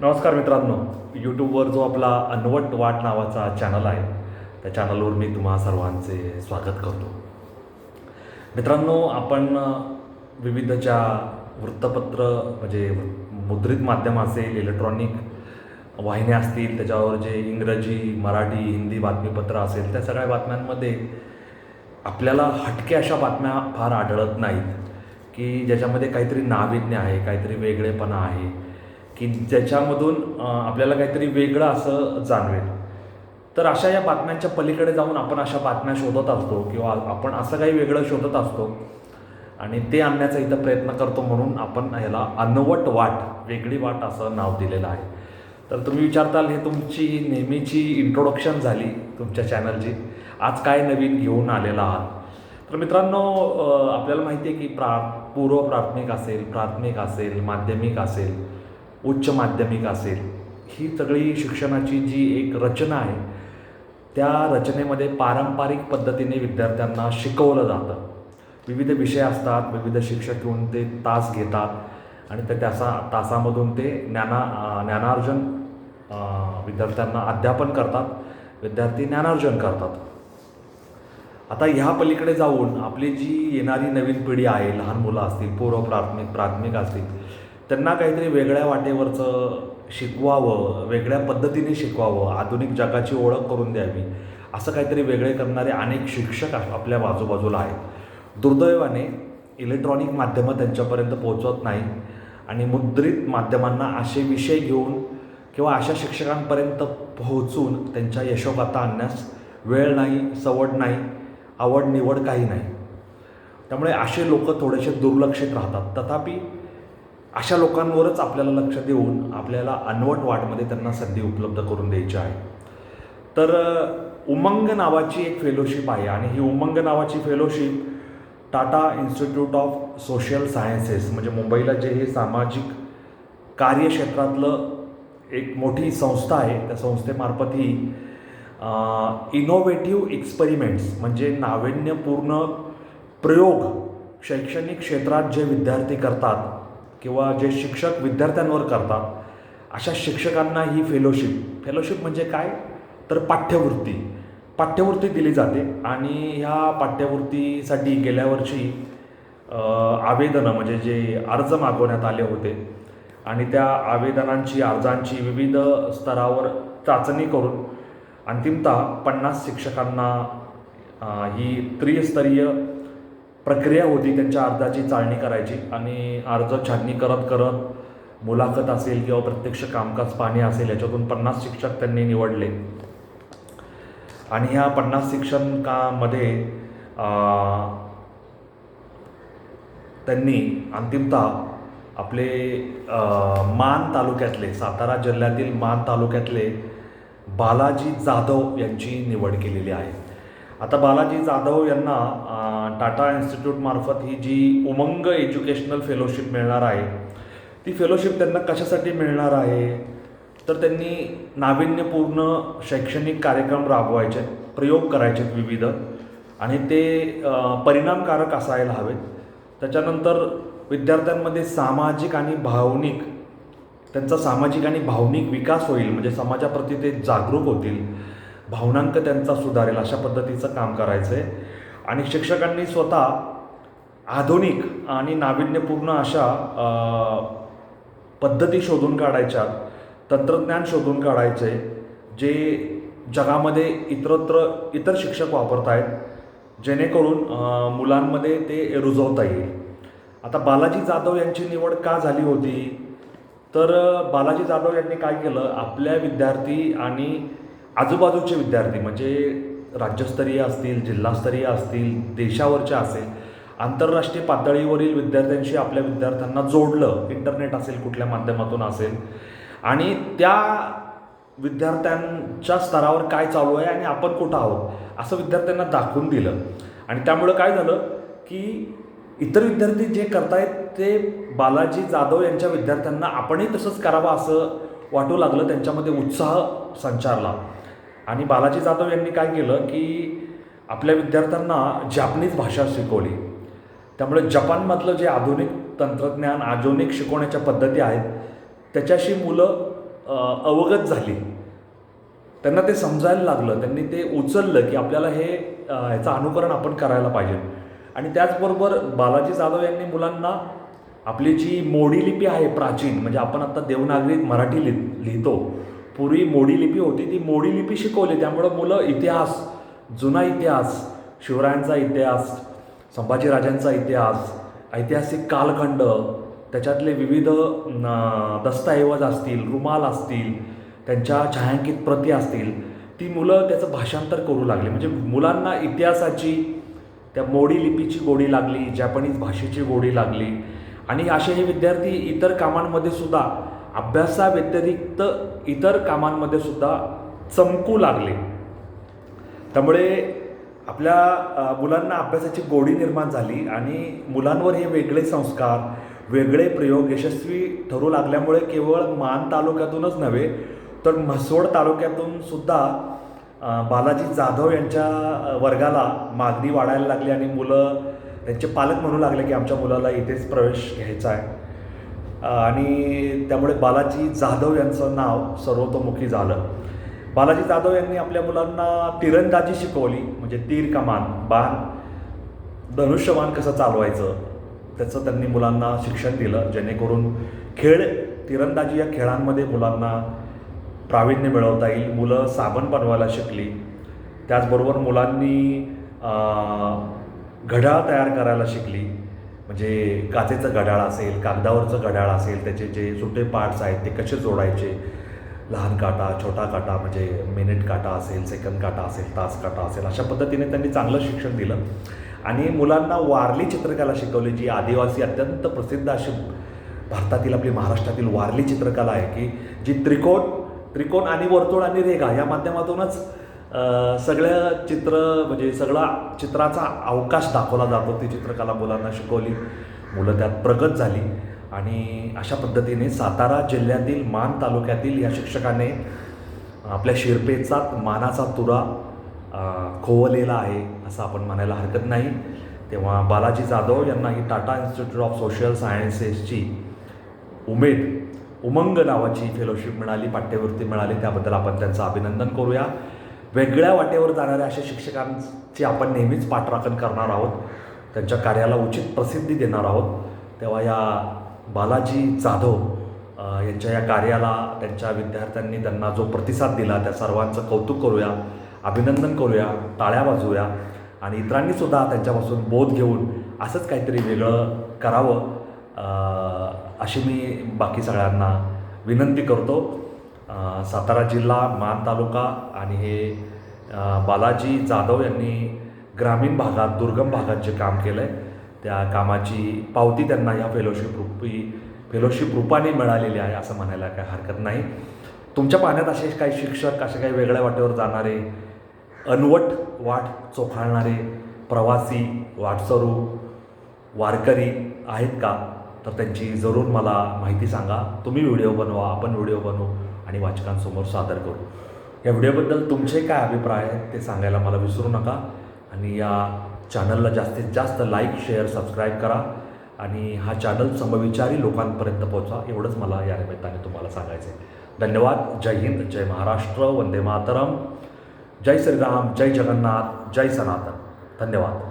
नमस्कार मित्रांनो. यूट्यूबवर जो आपला अनवट वाट नावाचा चॅनल आहे त्या चॅनलवर मी तुम्हा सर्वांचे स्वागत करतो. मित्रांनो आपण विविध ज्या वृत्तपत्र म्हणजे मुद्रित माध्यम असेल इलेक्ट्रॉनिक वाहिन्या असतील त्याच्यावर जे इंग्रजी मराठी हिंदी बातमीपत्र असेल त्या सगळ्या बातम्यांमध्ये आपल्याला हटके अशा बातम्या फार आढळत नाहीत की ज्याच्यामध्ये काहीतरी नाविन्य आहे काहीतरी वेगळेपणा आहे की ज्याच्यामधून आपल्याला काहीतरी वेगळं असं जाणवेल. तर अशा या बातम्यांच्या पलीकडे जाऊन आपण अशा बातम्या शोधत असतो किंवा आपण असं काही वेगळं शोधत असतो आणि ते आणण्याचा इथं प्रयत्न करतो म्हणून आपण ह्याला अनवट वाट वेगळी वाट असं नाव दिलेलं आहे. तर तुम्ही विचारताल हे तुमची नेहमीची इंट्रोडक्शन झाली तुमच्या चॅनलची आज काय नवीन घेऊन आलेला आहात? तर मित्रांनो आपल्याला माहिती आहे की प्रा पूर्व प्राथमिक असेल प्राथमिक असेल माध्यमिक असेल उच्च माध्यमिक असेल. ही सगळी शिक्षणाची जी एक रचना आहे त्या रचनेमध्ये पारंपरिक पद्धतीने विद्यार्थ्यांना शिकवलं जातं. विविध विषय असतात विविध शिक्षक येऊन ते तास घेतात आणि त्या तासा तासामधून ते ज्ञाना ज्ञानार्जन विद्यार्थ्यांना अध्यापन करतात. विद्यार्थी ज्ञानार्जन करतात. आता ह्या पलीकडे जाऊन आपली जी येणारी नवीन पिढी आहे लहान मुलं असतील पूर्व प्राथमिक प्राथमिक असतील त्यांना काहीतरी वेगळ्या वाटेवरचं शिकवावं वेगळ्या पद्धतीने शिकवावं आधुनिक जगाची ओळख करून द्यावी असं काहीतरी वेगळे करणारे अनेक शिक्षक आपल्या बाजूबाजूला आहेत. दुर्दैवाने इलेक्ट्रॉनिक माध्यमं त्यांच्यापर्यंत पोहोचत नाही आणि मुद्रित माध्यमांना असे विषय घेऊन किंवा अशा शिक्षकांपर्यंत पोहोचून त्यांच्या यशोगाथा आणण्यास वेळ नाही सवड नाही आवड निवड काही नाही. त्यामुळे असे लोक थोडेसे दुर्लक्षित राहतात. तथापि अशा लोकांवरच आपल्याला लक्ष देऊन आपल्याला अनवट वाटमध्ये त्यांना संधी उपलब्ध करून द्यायची आहे. तर उमंग नावाची एक फेलोशिप आहे आणि ही उमंग नावाची fellowship Tata institute of social sciences म्हणजे मुंबईला जे हे सामाजिक कार्यक्षेत्रातलं एक मोठी संस्था आहे त्या संस्थेमार्फत ही इनोव्हेटिव्ह एक्सपेरिमेंट्स म्हणजे नाविन्यपूर्ण प्रयोग शैक्षणिक क्षेत्रात जे विद्यार्थी करतात किंवा जे शिक्षक विद्यार्थ्यांवर करतात अशा शिक्षकांना ही फेलोशिप फेलोशिप म्हणजे काय? तर पाठ्यवृत्ती. पाठ्यवृत्ती दिली जाते आणि ह्या पाठ्यवृत्तीसाठी गेल्या वर्षी आवेदनं म्हणजे जे अर्ज मागवण्यात आले होते आणि त्या आवेदनांची अर्जांची विविध स्तरावर चाचणी करून अंतिमतः पन्नास शिक्षकांना ही त्रिस्तरीय प्रक्रिया होती त्यांच्या अर्जाची चाळणी करायची आणि अर्ज छाननी करत करत मुलाखत असेल किंवा प्रत्यक्ष कामकाज पाहणे असेल याच्यातून पन्नास शिक्षक त्यांनी निवडले. आणि ह्या पन्नास शिक्षकांमध्ये त्यांनी अंतिमतः आपले मान तालुक्यातले सातारा जिल्ह्यातील मान तालुक्यातले बालाजी जाधव यांची निवड केलेली आहे. आता बालाजी जाधव यांना टाटा इन्स्टिट्यूटमार्फत ही जी उमंग एज्युकेशनल फेलोशिप मिळणार आहे ती फेलोशिप त्यांना कशासाठी मिळणार आहे? तर त्यांनी नाविन्यपूर्ण शैक्षणिक कार्यक्रम राबवायचे प्रयोग करायचे विविध आणि ते परिणामकारक असायला हवेत. त्याच्यानंतर विद्यार्थ्यांमध्ये सामाजिक आणि भावनिक त्यांचा सामाजिक आणि भावनिक विकास होईल म्हणजे समाजाप्रती ते जागरूक होतील. भावनांक त्यांचा सुधारेल अशा पद्धतीचं काम करायचं आहे आणि शिक्षकांनी स्वतः आधुनिक आणि नाविन्यपूर्ण अशा पद्धती शोधून काढायच्या तंत्रज्ञान शोधून काढायचे जे जगामध्ये इतरत्र इतर शिक्षक वापरत आहेत जेणेकरून मुलांमध्ये ते रुजवता येईल. आता बालाजी जाधव यांची निवड का झाली होती? तर बालाजी जाधव यांनी काय केलं? आपल्या विद्यार्थी आणि आजूबाजूचे विद्यार्थी म्हणजे राज्यस्तरीय असतील जिल्हास्तरीय असतील देशावरच्या असेल आंतरराष्ट्रीय पातळीवरील विद्यार्थ्यांशी आपल्या विद्यार्थ्यांना जोडलं इंटरनेट असेल कुठल्या माध्यमातून असेल आणि त्या विद्यार्थ्यांच्या स्तरावर काय चालू आहे आणि आपण कुठं आहोत असं विद्यार्थ्यांना दाखवून दिलं. आणि त्यामुळं काय झालं की इतर विद्यार्थी जे करतायत ते बालाजी जाधव यांच्या विद्यार्थ्यांना आपणही तसंच करावं असं वाटू लागलं त्यांच्यामध्ये उत्साह संचारला. आणि बालाजी जाधव यांनी काय केलं की आपल्या विद्यार्थ्यांना जॅपनीज भाषा शिकवली. त्यामुळे जपानमधलं जे आधुनिक तंत्रज्ञान आधुनिक शिकवण्याच्या पद्धती आहेत त्याच्याशी मुलं अवगत झाली. त्यांना ते समजायला लागलं त्यांनी ते उचललं की आपल्याला हे ह्याचं अनुकरण आपण करायला पाहिजे. आणि त्याचबरोबर बालाजी जाधव यांनी मुलांना आपली जी मोडी लिपी आहे प्राचीन म्हणजे आपण आता देवनागरीत मराठी लिह लिहितो पूर्वी मोडी लिपी होती ती मोडी लिपी शिकवली. त्यामुळं मुलं इतिहास जुना इतिहास शिवरायांचा इतिहास संभाजीराजांचा इतिहास ऐतिहासिक कालखंड त्याच्यातले विविध न, दस्तऐवज असतील रुमाल असतील त्यांच्या छायांकित प्रती असतील ती मुलं त्याचं भाषांतर करू लागली. म्हणजे मुलांना इतिहासाची त्या मोडी लिपीची गोडी लागली जॅपनीज भाषेची गोडी लागली. आणि असे हे विद्यार्थी इतर कामांमध्ये सुद्धा अभ्यासाव्यतिरिक्त इतर कामांमध्ये सुद्धा चमकू लागले. त्यामुळे आपल्या मुलांना अभ्यासाची गोडी निर्माण झाली आणि मुलांवर हे वेगळे संस्कार वेगळे प्रयोग यशस्वी ठरू लागल्यामुळे केवळ मान तालुक्यातूनच नव्हे तर म्हसोड तालुक्यातून सुद्धा बालाजी जाधव यांच्या वर्गाला मागणी वाढायला लागली आणि मुलं त्यांचे पालक म्हणू लागले की आमच्या मुलाला इथेच प्रवेश घ्यायचा आहे. आणि त्यामुळे बालाजी जाधव यांचं नाव सर्वतोमुखी झालं. बालाजी जाधव यांनी आपल्या मुलांना तिरंदाजी शिकवली म्हणजे तीर कमान बाण धनुष्यबाण कसं चालवायचं त्याचं त्यांनी मुलांना शिक्षण दिलं जेणेकरून खेळ तिरंदाजी या खेळांमध्ये मुलांना प्रावीण्य मिळवता येईल मुलं साबण बनवायला शिकली. त्याचबरोबर मुलांनी घड्याळ तयार करायला शिकली. म्हणजे काचेचं घड्याळ असेल कागदावरचं घड्याळ असेल त्याचे जे सुटे पार्ट्स आहेत ते कसे जोडायचे? लहान काटा छोटा काटा म्हणजे मिनिट काटा असेल सेकंद काटा असेल तास काटा असेल अशा पद्धतीने त्यांनी चांगलं शिक्षण दिलं. आणि मुलांना वारली चित्रकला शिकवली जी आदिवासी अत्यंत प्रसिद्ध अशी भारतातील आपली महाराष्ट्रातील वारली चित्रकला आहे की जी त्रिकोण त्रिकोण आणि वर्तुळ आणि रेगा या माध्यमातूनच सगळ्या चित्र म्हणजे सगळा चित्राचा अवकाश दाखवला जातो. ती चित्रकला मुलांना शिकवली. मुलं त्यात प्रगत झाली. आणि अशा पद्धतीने सातारा जिल्ह्यातील मान तालुक्यातील या शिक्षकाने आपल्या शिरपेचा मानाचा तुरा खोवलेला आहे असं आपण म्हणायला हरकत नाही. तेव्हा बालाजी जाधव यांना ही टाटा इन्स्टिट्यूट ऑफ सोशल सायन्सेसची उमेद उमंग नावाची फेलोशिप मिळाली पाठ्यवृत्ती मिळाली. त्याबद्दल आपण त्यांचं अभिनंदन करूया. वेगळ्या वाटेवर जाणाऱ्या अशा शिक्षकांची आपण नेहमीच पाठराखण करणार आहोत. त्यांच्या कार्याला उचित प्रसिद्धी देणार आहोत. तेव्हा या बालाजी जाधव यांच्या या कार्याला त्यांच्या विद्यार्थ्यांनी त्यांना जो प्रतिसाद दिला त्या सर्वांचं कौतुक करूया अभिनंदन करूया टाळ्या वाजूया आणि इतरांनीसुद्धा त्यांच्यापासून बोध घेऊन असंच काहीतरी वेगळं करावं अशी मी बाकी सगळ्यांना विनंती करतो. सातारा जिल्हा मान तालुका आणि हे बालाजी जाधव यांनी ग्रामीण भागात दुर्गम भागात जे काम केलं आहे त्या कामाची पावती त्यांना या फेलोशिप रूपी फेलोशिप रूपाने मिळालेली आहे असं म्हणायला काय हरकत नाही. तुमच्या पाण्यात असे काही शिक्षक असे काही वेगळ्या वाटेवर जाणारे अनवट वाट चोखाळणारे प्रवासी वाटसरू वारकरी आहेत का? तर त्यांची जरूर मला माहिती सांगा. तुम्ही व्हिडिओ बनवा आपण व्हिडिओ बनवू. आणि वाचकांसमोर सादर करू. या व्हिडिओबद्दल तुमचे काय अभिप्राय आहेत ते सांगायला मला विसरू नका. आणि या चॅनलला जास्तीत जास्त लाईक शेअर सबस्क्राईब करा. आणि हा चॅनल समविचारी लोकांपर्यंत पोहोचा एवढंच मला या निमित्ताने तुम्हाला सांगायचं आहे धन्यवाद. जय हिंद जय महाराष्ट्र. वंदे मातरम. जय श्रीराम जय जगन्नाथ जय सनातन. धन्यवाद.